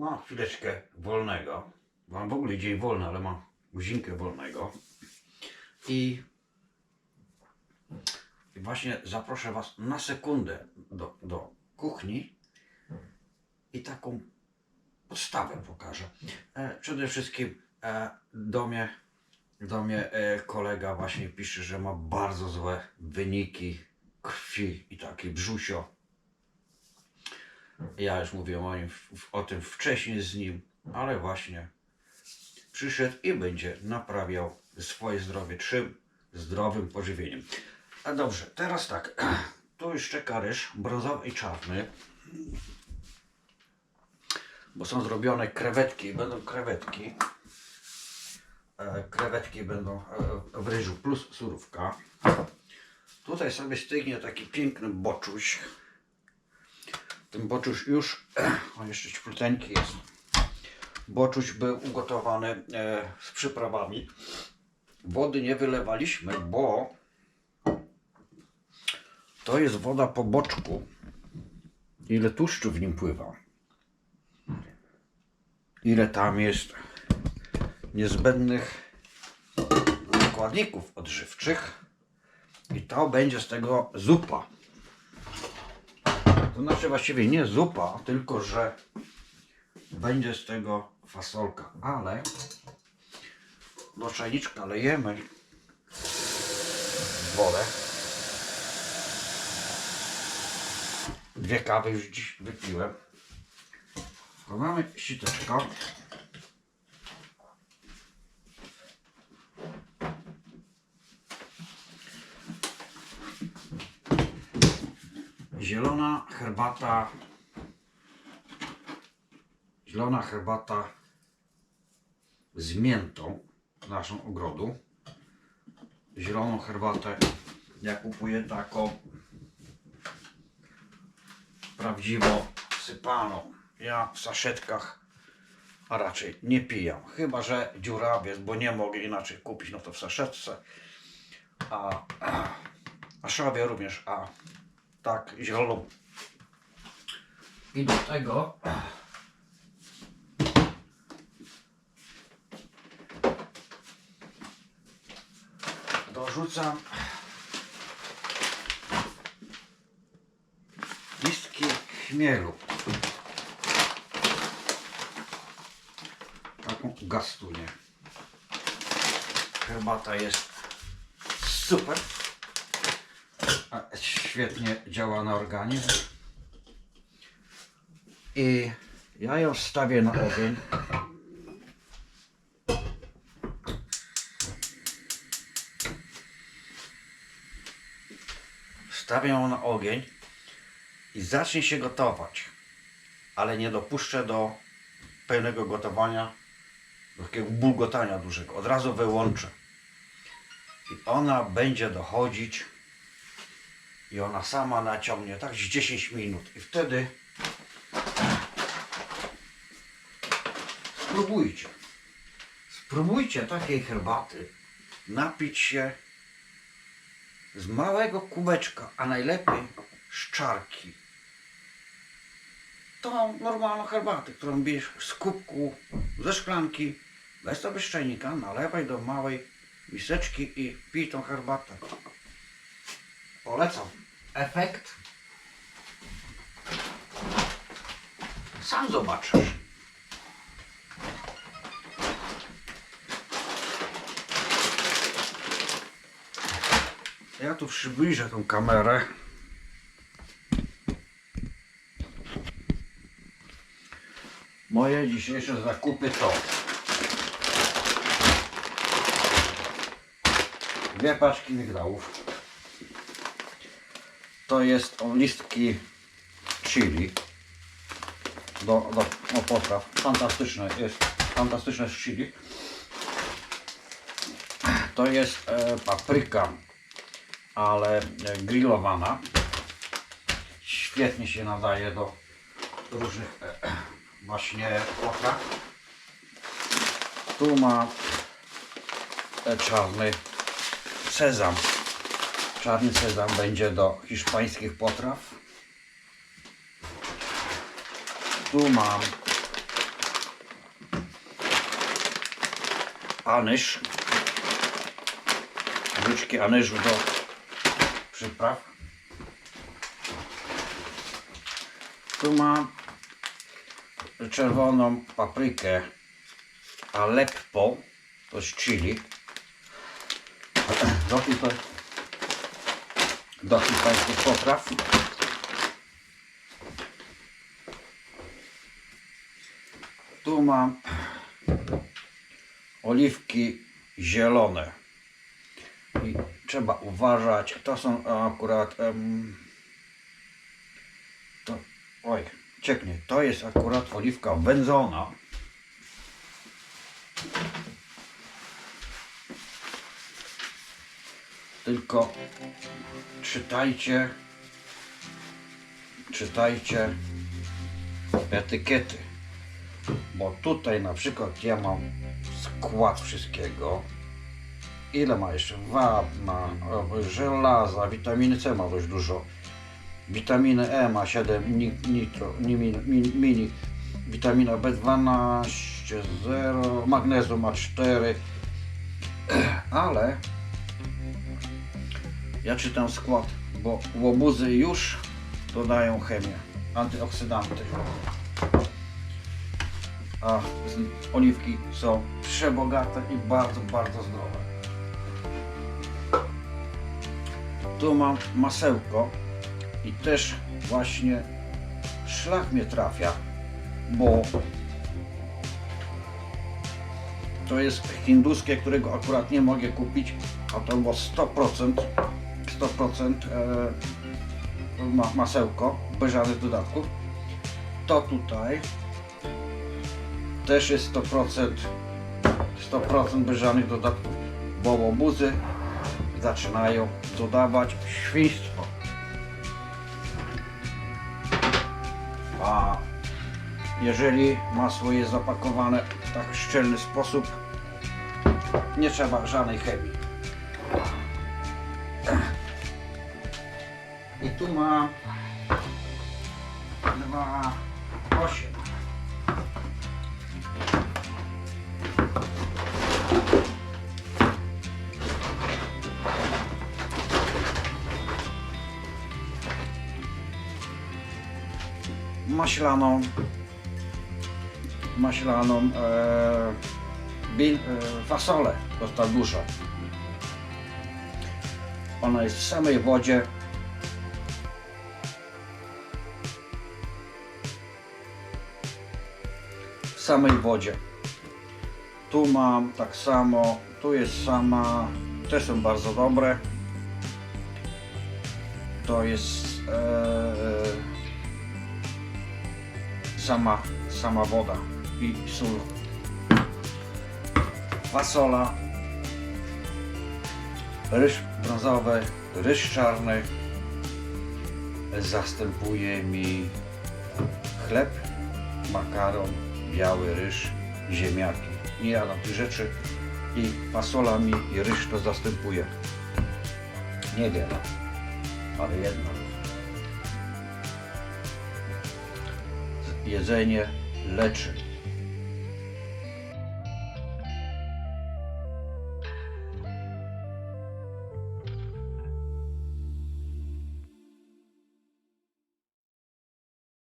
mam chwileczkę wolnego. Mam w ogóle dzień wolny, ale mam godzinkę wolnego. I, właśnie zaproszę Was na sekundę do, do kuchni i taką podstawę pokażę. E, przede wszystkim e, do mnie, do mnie e, kolega właśnie pisze, że ma bardzo złe wyniki krwi i takie brzusio. Ja już mówiłem o, nim, o tym wcześniej z nim, ale właśnie przyszedł i będzie naprawiał swoje zdrowie czym? Zdrowym pożywieniem. A dobrze, teraz tak. Tu już czeka ryż brązowy i czarny. Bo są zrobione krewetki, będą krewetki. E, krewetki będą e, w ryżu plus surówka. Tutaj sobie stygnie taki piękny boczuś. Ten boczuś już, on jeszcze ciepluteńki jest. Boczuś był ugotowany e, z przyprawami. Wody nie wylewaliśmy, bo to jest woda po boczku. Ile tłuszczu w nim pływa. Ile tam jest niezbędnych składników odżywczych. I to będzie z tego zupa. To znaczy właściwie nie zupa, tylko że będzie z tego fasolka. Ale do czajniczka lejemy wodę. Dwie kawy już dziś wypiłem. Wkładamy siteczko. Zielona herbata. Zielona herbata z miętą w naszym ogrodu. Zieloną herbatę ja kupuję taką prawdziwą sypaną. Ja w saszetkach a raczej nie pijam. Chyba, że dziurawiec, bo nie mogę inaczej kupić, no to w saszetce. A, a, a również, a tak zieloną. I do tego dorzucam listki chmielu. Taką gastunię. Herbata jest super. Świetnie działa na organizm. I ja ją stawię na ogień. Stawię ją na ogień i zacznie się gotować. Ale nie dopuszczę do pełnego gotowania, do takiego bulgotania dużego. Od razu wyłączę. I ona będzie dochodzić i ona sama naciągnie tak z 10 minut. I wtedy spróbujcie. Spróbujcie takiej herbaty napić się z małego kubeczka, a najlepiej z czarki. Tą normalną herbatę, którą bierzesz z kubku, ze szklanki, bez to czajnika, nalewaj do małej miseczki i pij tą herbatę. Polecam. Efekt sam zobaczysz. Ja tu przybliżę tą kamerę. Moje dzisiejsze zakupy to dwie paczki migdałów. To jest o listki chili do, do, do potraw. Fantastyczne jest, fantastyczne z chili. To jest e, papryka, ale e, grillowana. Świetnie się nadaje do różnych e, właśnie potraw. Tu ma e, czarny sezam. Czarny sezam będzie do hiszpańskich potraw. Tu mam anyż. Ryczki anyżu do przypraw. Tu mam czerwoną paprykę Aleppo, to jest chili. Robi do hiszpańskich potraw. Tu mam oliwki zielone. I trzeba uważać, to są akurat em, to, oj, cieknie, to jest akurat oliwka wędzona. Tylko czytajcie, czytajcie etykiety. Bo tutaj na przykład ja mam skład wszystkiego. Ile ma jeszcze? Wapna, żelaza, witaminy C ma dość dużo. Witaminy E ma 7, ni- nitro, ni, mini, mini. Witamina B12, 0, magnezu ma 4. Ale ja czytam skład, bo łobuzy już dodają chemię, antyoksydanty. A oliwki są przebogate i bardzo, bardzo zdrowe. Tu mam masełko i też właśnie szlak mnie trafia, bo to jest hinduskie, którego akurat nie mogę kupić, a to było 100%, 100% e, ma, masełko, bez żadnych dodatków. To tutaj też jest 100%, 100% bez żadnych dodatków, bo łobuzy zaczynają dodawać świństwo. A jeżeli masło jest zapakowane w tak szczelny sposób, nie trzeba żadnej chemii. I tu ma 2,8. maślaną maślaną e, bin, e, fasolę do tardusza. Ona jest w samej wodzie. Samej wodzie. Tu mam tak samo, tu jest sama, te są bardzo dobre. To jest e, sama, sama woda i sól. Fasola, ryż brązowy, ryż czarny zastępuje mi chleb, makaron, biały ryż, ziemniaki. Nie jadam tych rzeczy i fasola mi i ryż to zastępuje. Niewiele, ale jednak. jedzenie leczy.